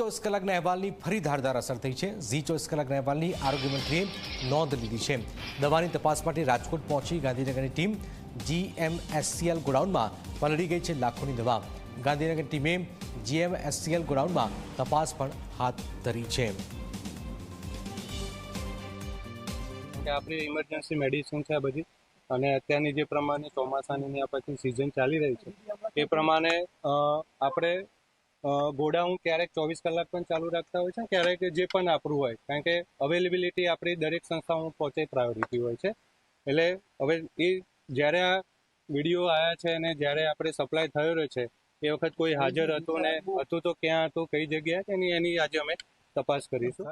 ચોવીસ કલાકના અહેવાલની ફરી ધારદાર અસર થઈ છે. ઝી ચોવીસ કલાકના અહેવાલની આરોગ્ય મંત્રીએ નોંધ લીધી છે. દવાની તપાસ માટે રાજકોટ પહોંચી ગાંધીનગરની ટીમ જીએમએસસીએલ ગોડાઉનમાં પલળી ગઈ છે લાખોની દવા. ગાંધીનગર ટીમે જીએમએસસીએલ ગોડાઉનમાં તપાસ પણ હાથ ધરી છે. કે આપણી ઇમરજન્સી મેડિસિન છે આ બધી અને અત્યારની જે પ્રમાણે ચોમાસાની આ પછી સિઝન ચાલી રહી છે, એ પ્રમાણે આપણે અ, ગોડાઉન ક્યારેક ચોવીસ કલાક પણ ચાલુ રાખતા હોય છે ક્યારેક જે પણ આપણું હોય. કારણ કે અવેલેબિલિટી આપણી દરેક સંસ્થાઓમાં પહોંચે પ્રાયોરિટી હોય છે. એટલે હવે એ જ્યારે આ વીડિયો આવ્યા છે અને જ્યારે આપણે સપ્લાય થયો રહ્યો છે એ વખત કોઈ હાજર હતું ને હતું તો ક્યાં હતું કઈ જગ્યાએ એની એની આજે અમે તપાસ કરીશું.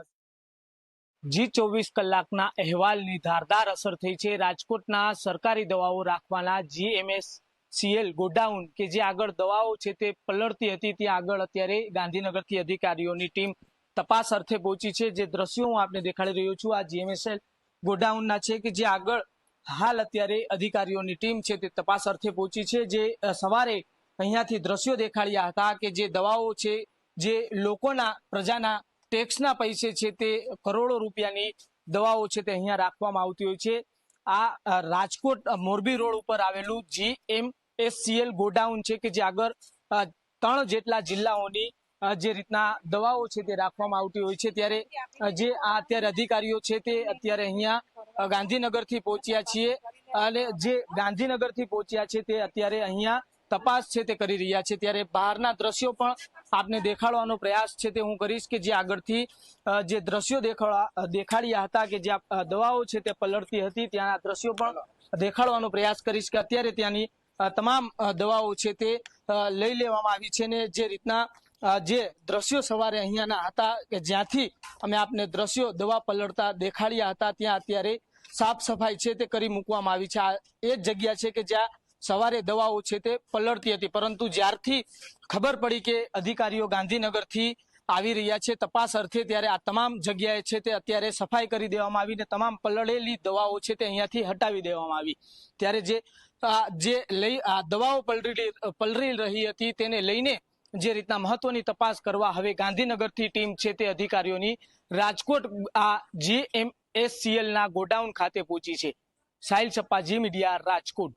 જી ચોવીસ કલાકના અહેવાલની ધારદાર અસર થઈ છે. રાજકોટના સરકારી દવાઓ રાખવાના જીએમએસ સીએલ ગોડાઉન કે જે આગળ દવાઓ છે તે પલળતી હતી, ત્યાં આગળ અત્યારે ગાંધીનગરથી અધિકારીઓની ટીમ તપાસ અર્થે પહોંચી છે. જે દ્રશ્યો હું આપને દેખાડી રહ્યો છું, આ જીએમએસએલ ગોડાઉનના છે કે જે આગળ હાલ અત્યારે અધિકારીઓની ટીમ છે તે તપાસ અર્થે પહોંચી છે. જે સવારે અહીંયાથી દ્રશ્યો દેખાડ્યા હતા કે જે દવાઓ છે, જે લોકોના, પ્રજાના ટેક્સના પૈસે છે તે કરોડો રૂપિયાની દવાઓ છે તે અહીંયા રાખવામાં આવતી હોય છે. આ રાજકોટ મોરબી રોડ ઉપર આવેલું જી એમ સીએલ ગોડાઉન છે કે જે આગળ ત્રણ જેટલા જિલ્લાઓની જે રીતના દવાઓ છે તે રાખવામાં આવતી હોય છે. ત્યારે જે આ અત્યારે અધિકારીઓ છે તે અત્યારે અહીંયા ગાંધીનગરથી પહોંચ્યા છીએ. અને જે ગાંધીનગરથી પહોંચ્યા છે તે અત્યારે અહીંયા તપાસ છે તે કરી રહ્યા છે. ત્યારે બહારના દ્રશ્યો પણ આપને દેખાડવાનો પ્રયાસ છે તે હું કરીશ કે જે આગળથી જે દ્રશ્યો દેખાડ્યા હતા કે જે દવાઓ છે તે પલળતી હતી, ત્યાંના દ્રશ્યો પણ દેખાડવાનો પ્રયાસ કરીશ કે અત્યારે ત્યાંની તમામ દવાઓ છે તે લઈ લેવામાં આવી છે ને જે રીતના જે દ્રશ્યો સવારે અહીંયાના હતા કે જ્યાંથી અમે આપને દ્રશ્યો, દવા પલળતા દેખાડ્યા હતા, ત્યાં અત્યારે સાફ સફાઈ છે તે કરી મૂકવામાં આવી છે. આ એ જ જગ્યા છે કે જ્યાં સવારે દવાઓ છે તે પલળતી હતી. પરંતુ જ્યારથી ખબર પડી કે અધિકારીઓ ગાંધીનગરથી આવી રહ્યા છે, તપાસ અર્થે ત્યારે આ તમામ જગ્યાએ છે તે અત્યારે સફાઈ કરી દેવામાં આવી ને તમામ પલળેલી દવાઓ છે તે અહીંયાથી હટાવી દેવામાં આવી. ત્યારે જે જે લઈ દવાઓ પલરી પલરી રહી હતી તેને લઈને જે રીતના મહત્વની તપાસ કરવા હવે ગાંધીનગરથી ટીમ છે તે અધિકારીઓની, રાજકોટ આ જીએમએસસીએલના ગોડાઉન ખાતે પહોંચી છે. સાહિલ છપ્પા જી મીડિયા રાજકોટ.